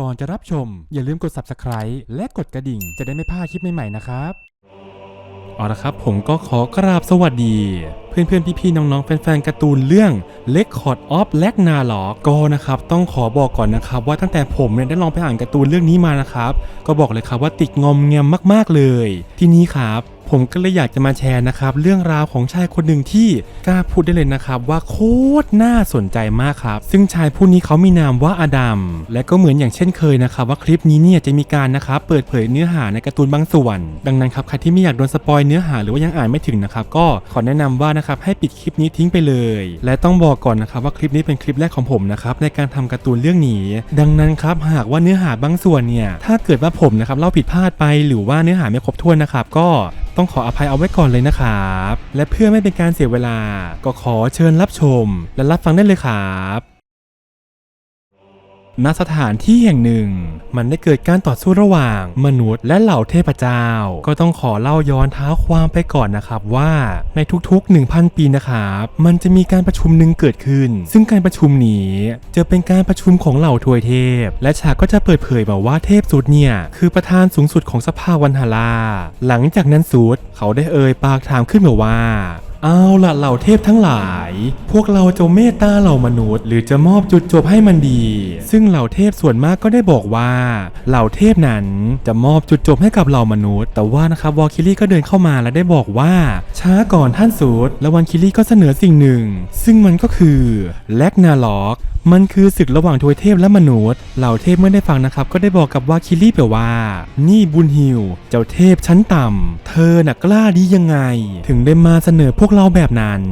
ก่อนจะรับชม อย่าลืมกด subscribe และกดกระดิ่ง จะได้ไม่พลาดคลิปใหม่ๆนะครับ เอาละครับ ผมก็ขอกราบสวัสดีเพื่อนๆ พี่ๆ น้องๆ แฟนๆ การ์ตูนเรื่อง Record of l a g n a r o k ก็นะครับ ต้องขอบอกก่อนนะครับ ว่าตั้งแต่ผมเนี่ยได้ลองไปอ่านการ์ตูนเรื่องนี้มานะครับ ก็บอกเลยครับว่าติดงอมแงมมากๆเลย ที่นี้ครับผมก็เลยอยากจะมาแชร์นะครับ เรื่องราวของชายคนหนึ่งที่กล้าพูดได้เลยนะครับ ว่าโคตรน่าสนใจมากครับ ซึ่งชายผู้นี้เขามีนามว่าอดัมและก็เหมือนอย่างเช่นเคยนะครับ ว่าคลิปนี้เนี่ยจะมีการนะครับเปิดเผยเนื้อหาในการ์ตูนบางส่วน ดังนั้นครับใครที่ไม่อยากโดนสปอยเนื้อหาหรือว่ายังอ่านไม่ถึงนะครับก็ขอแนะนำว่านะครับให้ปิดคลิปนี้ทิ้งไปเลย และต้องบอกก่อนนะครับว่าคลิปนี้เป็นคลิปแรกของผมนะครับในการทำการ์ตูนเรื่องนี้ ดังนั้นครับหากว่าเนื้อหาบางส่วนเนี่ยถ้าเกิดว่าผมนะครับเล่าผิดพลาดไปหรือว่าเนื้อหาไม่ครบถ้วนนะครับก็ต้องขออภัยเอาไว้ก่อนเลยนะครับ และเพื่อไม่เป็นการเสียเวลา ก็ขอเชิญรับชม และรับฟังได้เลยครับ ณสถานที่แห่งหนึ่ง มันได้เกิดการต่อสู้ระหว่างมนุษย์และเหล่าเทพเจ้า ก็ต้องขอเล่าย้อนท้าความไปก่อนนะครับว่าในทุกๆ 1,000 ปีนะครับมันจะมีการประชุมหนึ่งเกิดขึ้น ซึ่งการประชุมนี้จะเป็นการประชุมของเหล่าทวยเทพ และฉากก็จะเปิดเผยมาว่าเทพสุดเนี่ยคือประธานสูงสุดของสภาวันฮาราหลังจากนั้นสุดเขาได้เอ่ยปากถามขึ้นมาว่า เอาละเหล่าเทพทั้งหลาย พวกเราจะเมตตาเหล่ามนุษย์ หรือจะมอบจุดจบให้มันดี ซึ่งเหล่าเทพส่วนมากก็ได้บอกว่า เหล่าเทพนั้นจะมอบจุดจบให้กับเหล่ามนุษย์ แต่ว่านะครับวอลคิลี่ก็เดินเข้ามาและได้บอกว่า ช้าก่อนท่านสูตรและวันคิลี่ก็เสนอสิ่งหนึ่ง ซึ่งมันก็คือแลกนาล็อก มันคือศึกระหว่างทวยเทพและมนุษย์ เหล่าเทพเมื่อได้ฟังนะครับ ก็ได้บอกกับวาคิลี่ไปว่า นี่บุญฮิว เจ้าเทพชั้นต่ำเธอน่ะกล้าดียังไง ถึงได้มาเสนอพวกเราแบบนั้น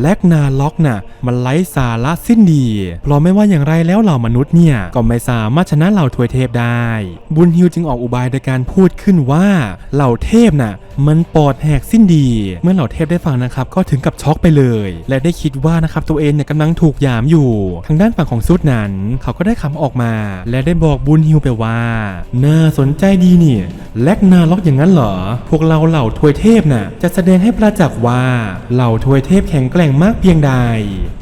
แลกนาล็อกน่ะ มันไร้สาระสิ้นดี เพราะไม่ว่าอย่างไรแล้วเหล่ามนุษย์เนี่ย ก็ไม่สามารถชนะเหล่าทวยเทพได้ บุญฮิวจึงออกอุบายโดยการพูดขึ้นว่า เหล่าเทพน่ะ มันปอดแหกสิ้นดี เมื่อเหล่าเทพได้ฟังนะครับ ก็ถึงกับช็อกไปเลย และได้คิดว่านะครับตัวเองเนี่ยกำลังถูกยามอยู่ทางด้านฝั่งของซุดนั้น เขาก็ได้คำออกมา และได้บอกบุญฮิวไปว่า น่าสนใจดีนี่แลกนาล็อกอย่างนั้นเหรอ พวกเราเหล่าทวยเทพน่ะ จะแสดงให้ประจักษ์ว่า เหล่าทวยเทพแข็งแกร่งมากเพียงใด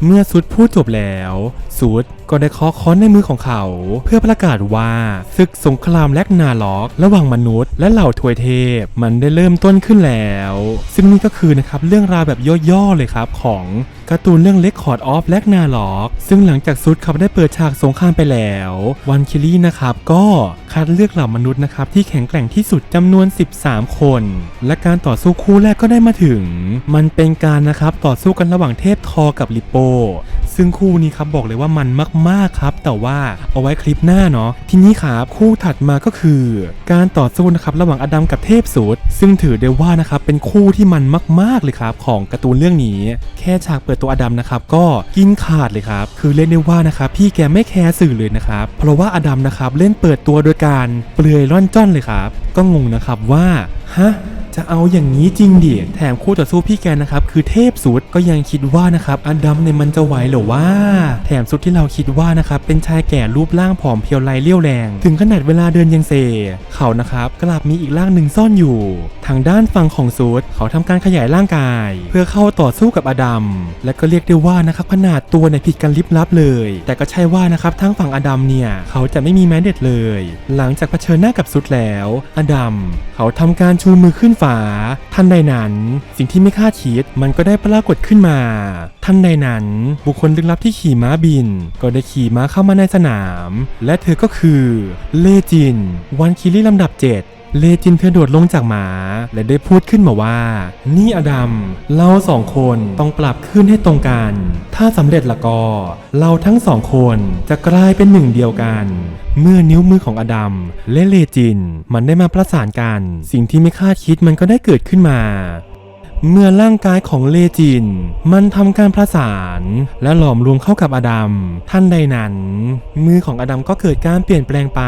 เมื่อซุดพูดจบแล้วซุดก็ได้เคาะค้อนในมือของเขา เพื่อประกาศว่าศึกสงครามแลกนาล็อก ระหว่างมนุษย์ และเหล่าทวยเทพ มันได้เริ่มต้นขึ้นแล้ว ซึ่งนี่ก็คือนะครับเรื่องราวแบบย่อๆเลยครับของการ์ตูนเรื่อง Record of l a g n a r o k ซึ่งหลังจากซุดเขาได้เปิดฉากสงครามไปแล้ว วันคิลี่นะครับก็คัดเลือกเหล่ามนุษย์นะครับที่แข็งแกร่งที่สุดจำนวน 13 คน และการต่อสู้คู่แรกก็ได้มาถึง มันเป็นการนะครับต่อสู้กันระหว่างเทพทอกับลิโป ซึ่งคู่นี้ครับบอกเลยว่ามันมากๆครับ แต่ว่าเอาไว้คลิปหน้าเนาะทีนี้ครับคู่ถัดมาก็คือ การต่อสู้นะครับระหว่างอดัมกับเทพสุดซึ่งถือได้ว่านะครับเป็นคู่ที่มันมากๆเลยครับของการ์ตูนเรื่องนี้ แค่ฉากเปิดตัวอดัมนะครับก็กินขาดเลยครับคือเล่นได้ว่านะครับพี่แกไม่แคร์สื่อเลยนะครับเพราะว่าอดัมนะครับเล่นเปิดตัวโดยการเปลือยร่อนจ้อนเลยครับก็งงนะครับว่าฮะ จะเอาอย่างนี้จริงดิแถมคู่ต่อสู้พี่แกนะครับคือเทพสุดก็ยังคิดว่านะครับอดัมเนี่ยมันจะไหวเหรือว่า แถมสุดที่เราคิดว่านะครับเป็นชายแก่รูปร่างผอมเพรียวไรเลี้ยวแรง ถึงขนาดเวลาเดินยังเซ เขานะครับกลับมีอีกร่างหนึ่งซ่อนอยู่ ทางด้านฝั่งของสุดเขาทำการขยายร่างกาย เพื่อเข้าต่อสู้กับอดัมและก็เรียกได้ว่านะครับขนาดตัวเนี่ยผิดกันลิบลับเลย แต่ก็ใช่ว่านะครับทั้งฝั่งอดัมเนี่ยเขาจะไม่มีแม้เด็ดเลย หลังจากเผชิญหน้ากับสุดแล้ว อดัมเขาทำการชูมือขึ้นฟ้าทันใดนั้น สิ่งที่ไม่คาดคิดมันก็ได้ปรากฏขึ้นมา ทันใดนั้น บุคคลลึกลับที่ขี่ม้าบิน ก็ได้ขี่ม้าเข้ามาในสนาม และเธอก็คือ เลจิน วันคิรี่ลำดับ 7เลจินเธอโดดลงจากหมาและได้พูดขึ้นมาว่า นี่อดัม เราสองคนต้องปรับขึ้นให้ตรงกัน ถ้าสำเร็จละก็ เราทั้งสองคนจะกลายเป็นหนึ่งเดียวกัน เมื่อนิ้วมือของอดัมและเลจิน มันได้มาประสานกัน สิ่งที่ไม่คาดคิดมันก็ได้เกิดขึ้นมา เมื่อร่างกายของเลจิน มันทำการประสาน และหลอมรวมเข้ากับอดัมท่านใดนั้น มือของอดัมก็เกิดการเปลี่ยนแปลงไป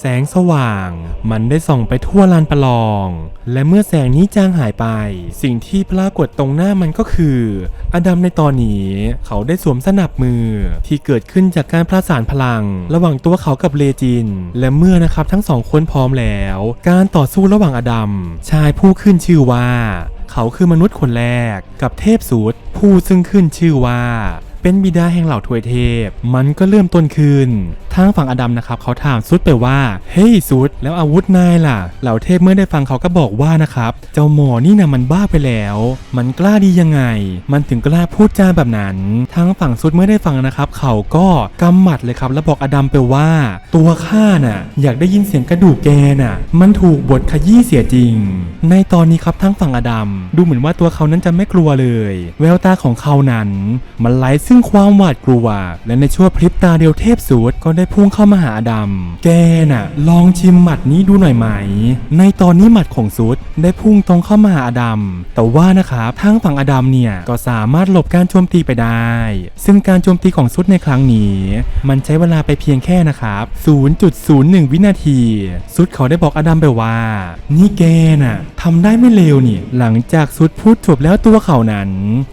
แสงสว่าง มันได้ส่องไปทั่วลานประลอง และเมื่อแสงนี้จางหายไป สิ่งที่ปรากฏตรงหน้ามันก็คือ อดัมในตอนนี้เขาได้สวมสนับมือที่เกิดขึ้นจากการประสานพลัง ระหว่างตัวเขากับเลจิน และเมื่อนะครับทั้งสองคนพร้อมแล้ว การต่อสู้ระหว่างอดัมชายผู้ขึ้นชื่อว่า เขาคือมนุษย์คนแรกกับเทพสูตรผู้ซึ่งขึ้นชื่อว่า เป็นบิดาแห่งเหล่าทวยเทพ มันก็เริ่มต้นขึ้น ทางฝั่งอดัมนะครับเขาถามซุดไปว่า เฮ้ยซุดแล้วอาวุธนายล่ะ เหล่าเทพเมื่อได้ฟังเขาก็บอกว่านะครับ เจ้าหมอนี่นะมันบ้าไปแล้ว มันกล้าดียังไง มันถึงกล้าพูดจาแบบนั้น ทางฝั่งซุดเมื่อได้ฟังนะครับ เขาก็กำหมัดเลยครับ แล้วบอกอดัมไปว่า ตัวข้าน่ะ อยากได้ยินเสียงกระดูกแกน่ะ มันถูกบทขยี้เสียจริง ในตอนนี้ครับทั้งฝั่งอดัมดูเหมือนว่าตัวเขานั้นจะไม่กลัวเลย แววตาของเขานั้น มันไร้ซึ่ึ่งความหวาดกลัว และในชั่วพริบตาเดียวเทพสูตรก็ได้พุ่งเข้ามาหาอดัมแกน่ะ ลองชิมหมัดนี้ดูหน่อยไหม ในตอนนี้หมัดของซุดได้พุ่งตรงเข้ามาหาอดัมแต่ว่านะครับทั้งฝั่งอดัมเนี่ยก็สามารถหลบการโจมตีไปได้ ซึ่งการโจมตีของซุดในครั้งนี้ มันใช้เวลาไปเพียงแค่นะครับ 0.01 วินาที ซุดเขาได้บอกอดัมไปว่า นี่แกน่ะทำได้ไม่เลวนี่ หลังจากซุดพูดจบแล้วตัวเขานั้น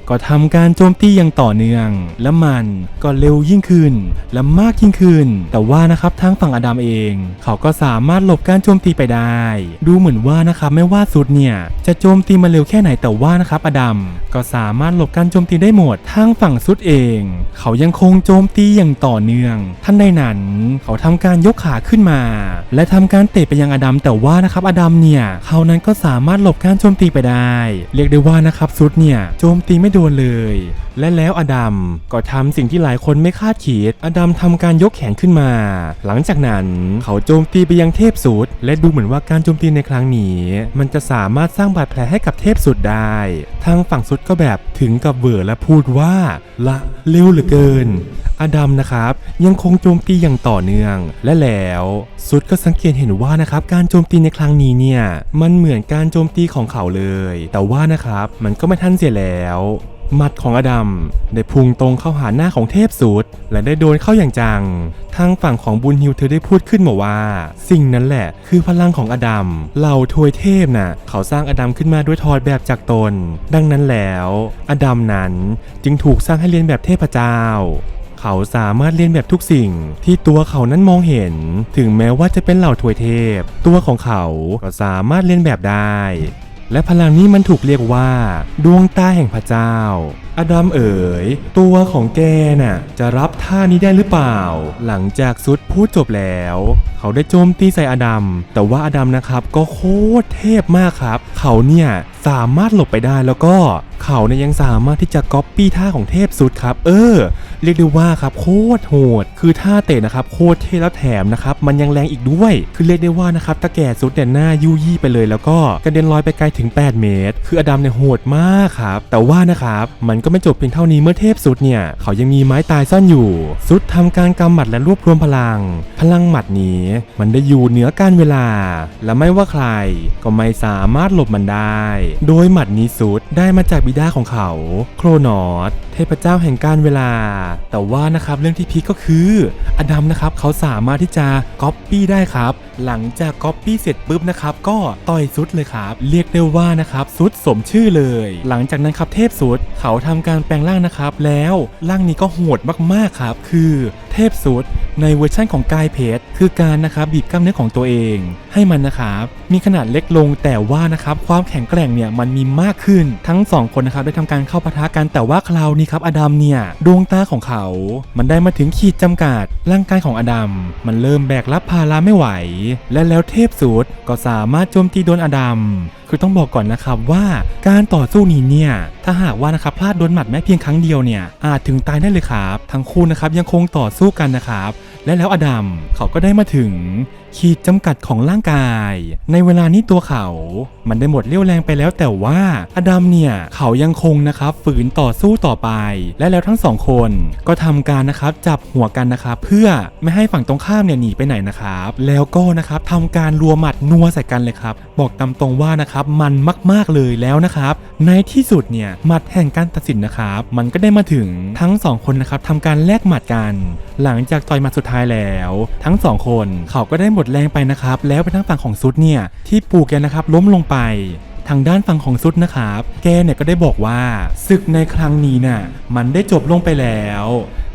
ก็ทำการโจมตีอย่างต่อเนื่องและมันก็เร็วยิ่งขึ้น และมากยิ่งขึ้น แต่ว่านะครับทางฝั่งอดัมเอง เขาก็สามารถหลบการโจมตีไปได้ ดูเหมือนว่านะครับไม่ว่าซุดเนี่ยจะโจมตีมาเร็วแค่ไหนแต่ว่านะครับอดัมก็สามารถหลบการโจมตีได้หมดทางฝั่งซุดเอง เขายังคงโจมตีอย่างต่อเนื่อง ท่านใดนั้น เขาทำการยกขาขึ้นมา และทำการเตะไปยังอดัมแต่ว่านะครับอดัมเนี่ยเขานั้นก็สามารถหลบการโจมตีไปได้ เรียกได้ว่านะครับซุดเนี่ยโจมตีไม่โดนเลย และแล้วอดัมก็ทำสิ่งที่หลายคนไม่คาดคิด อดัมทำการยกแขนขึ้นมา หลังจากนั้นเขาโจมตีไปยังเทพสุด และดูเหมือนว่าการโจมตีในครั้งนี้ มันจะสามารถสร้างบาดแผลให้กับเทพสุดได้ ทางฝั่งสุดก็แบบถึงกับเบื่อและพูดว่าละเร็วเหลือเกิน อดัมนะครับยังคงโจมตีอย่างต่อเนื่อง และแล้วสุดก็สังเกตเห็นว่านะครับการโจมตีในครั้งนี้เนี่ยมันเหมือนการโจมตีของเขาเลย แต่ว่านะครับมันก็ไม่ทันเสียแล้ว หมัดของอดัมได้พุ่งตรงเข้าหาหน้าของเทพสูตรและได้โดนเข้าอย่างจัง ทางฝั่งของบุญฮิวเธอได้พูดขึ้นมาว่า สิ่งนั้นแหละ คือพลังของอดัมเหล่าทวยเทพน่ะเขาสร้างอดัมขึ้นมาด้วยทอดแบบจากตน ดังนั้นแล้วอดัมนั้นจึงถูกสร้างให้เรียนแบบเทพเจ้าเขาสามารถเรียนแบบทุกสิ่งที่ตัวเขานั้นมองเห็น ถึงแม้ว่าจะเป็นเหล่าถวยเทพ ตัวของเขาก็สามารถเรียนแบบได้ และพลังนี้มันถูกเรียกว่า ดวงตาแห่งพระเจ้า อดัมเอ๋ย ตัวของแกน่ะ จะรับท่านี้ได้หรือเปล่า หลังจากซุดพูดจบแล้ว เขาได้โจมตีใส่อดัม แต่ว่าอดัมนะครับก็โคตรเทพมากครับ เขาเนี่ยสามารถหลบไปได้แล้วก็เขาเนี่ยยังสามารถที่จะก๊อปปี้ท่าของเทพสุดครับ เออ เรียกได้ว่าครับโคตรโหด คือท่าเตะนะครับโคตรเท่แล้วแถมนะครับมันยังแรงอีกด้วย คือเรียกได้ว่านะครับตะแก่สุดเนี่ยหน้ายุยี่ไปเลย แล้วก็กระเด็นลอยไปไกลถึง8 เมตร คืออดัมเนี่ยโหดมากครับ แต่ว่านะครับมันก็ไม่จบเพียงเท่านี้เมื่อเทพสุดเนี่ยเขายังมีไม้ตายซ่อนอยู่ สุดทำการกำหมัดและรวบรวมพลัง พลังหมัดนี้ มันได้อยู่เหนือการเวลา และไม่ว่าใครก็ไม่สามารถหลบมันได้ โดยหมัดนี้สุดได้มาจากบิดาของเขา โครนอส พเจ้าแห่งการเวลา แต่ว่านะครับเรื่องที่พีคก็คืออดัมนะครับเขาสามารถที่จะก๊อปปี้ได้ครับ หลังจากก๊อปปี้เสร็จปุ๊บนะครับก็ต่อยซุดเลยครับ เรียกได้ว่านะครับซุดสมชื่อเลย หลังจากนั้นครับเทพซุดเขาทำการแปลงร่างนะครับ แล้วร่างนี้ก็โหดมากๆครับ คือเทพซุดในเวอร์ชั่นของกายเพชรคือการนะครับบีบกล้ามเนื้อของตัวเองให้มันนะครับมีขนาดเล็กลงแต่ว่านะครับความแข็งแกร่งเนี่ยมันมีมากขึ้นทั้งสองคนนะครับได้ทำการเข้าปะทะกันแต่ว่าคราวนี้ครับอดัมเนี่ยดวงตาของเขา มันได้มาถึงขีดจำกัด ร่างกายของอดัมมันเริ่มแบกรับภาระไม่ไหว และแล้วเทพสูตรก็สามารถโจมตีโดนอดัมคือต้องบอกก่อนนะครับว่าการต่อสู้นี้เนี่ยถ้าหากว่านะครับพลาดโดนหมัดแม้เพียงครั้งเดียวเนี่ยอาจถึงตายได้เลยครับ ทั้งคู่นะครับยังคงต่อสู้กันนะครับ และแล้วอดัมเขาก็ได้มาถึง ขีดจำกัดของร่างกาย ในเวลานี้ตัวเขา มันได้หมดเรี่ยวแรงไปแล้ว แต่ว่าอดัมเนี่ยเขายังคงนะครับฝืนต่อสู้ต่อไป และแล้วทั้งสองคนก็ทำการนะครับจับหัวกันนะครับเพื่อไม่ให้ฝั่งตรงข้ามเนี่ยหนีไปไหนนะครับ แล้วก็นะครับทำการรัวหมัดนัวใส่กันเลยครับ บอกตามตรงว่านะครับมันมากๆเลยแล้วนะครับ ในที่สุดเนี่ยหมัดแห่งการตัดสินนะครับ มันก็ได้มาถึงทั้งสองคนนะครับทำการแลกหมัดกัน หลังจากต่อยหมัดสุดท้ายแล้ว ทั้งสองคนเขาก็ได้หมดแรงไปนะครับ แล้วไปทางฝั่งของซุดเนี่ยที่ปู่แกนะครับล้มลงไปทางด้านฝั่งของซุดนะครับ แกเนี่ยก็ได้บอกว่าศึกในครั้งนี้น่ะมันได้จบลงไปแล้ว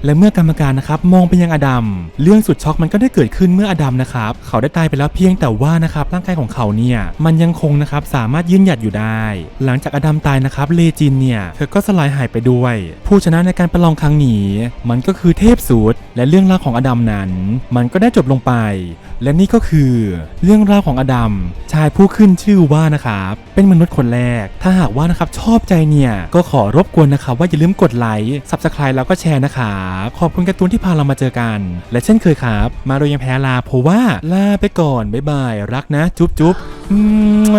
และเมื่อกรรมการนะครับมองไปยังอดัม เรื่องสุดช็อกมันก็ได้เกิดขึ้นเมื่ออดัมนะครับเขาได้ตายไปแล้วเพียงแต่ว่านะครับร่างกายของเขาเนี่ยมันยังคงนะครับสามารถยืนหยัดอยู่ได้ หลังจากอดัมตายนะครับเลจินเนี่ยเธอก็สลายหายไปด้วย ผู้ชนะในการประลองครั้งนี้ มันก็คือเทพสูตรและเรื่องราวของอดัมนั้น มันก็ได้จบลงไปและนี่ก็คือเรื่องราวของอดัมชายผู้ขึ้นชื่อว่านะครับเป็นมนุษย์คนแรก ถ้าหากว่านะครับชอบใจเนี่ยก็ขอรบกวนนะครับว่าอย่าลืมกดไลค์ subscribe แล้วก็แชร์นะครับขอบคุณการ์ตูนที่พาเรามาเจอกัน และเช่นเคยครับ มาโดยยังแพ้ลาเพราะว่าลาไปก่อนบ๊ายบายรักนะ จุ๊บจุ๊บอืม